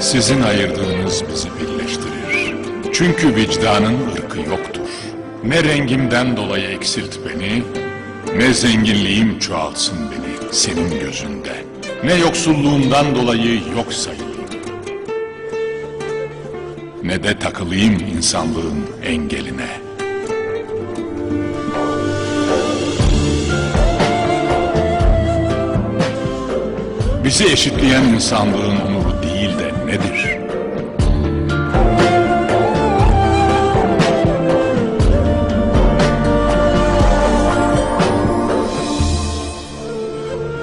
Sizin ayırdığınız bizi birleştirir. Çünkü vicdanın ırkı yoktur. Ne rengimden dolayı eksilt beni, ne zenginliğim çoğaltsın beni senin gözünde. Ne yoksulluğumdan dolayı yok sayılayım. Ne de takılayım insanlığın engeline. Bizi eşitleyen insanlığın onuru değil de nedir?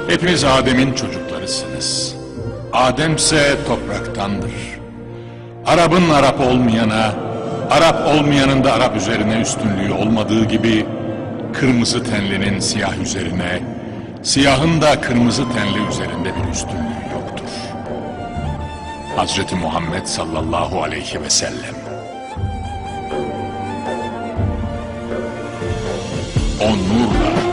Hepiniz Adem'in çocuklarısınız. Ademse topraktandır. Arap'ın Arap olmayana, Arap olmayanın da Arap üzerine üstünlüğü olmadığı gibi kırmızı tenlinin siyah üzerine, siyahın da kırmızı tenli üzerinde bir üstünlüğü yoktur. Hazreti Muhammed sallallahu aleyhi ve sellem. O nurla,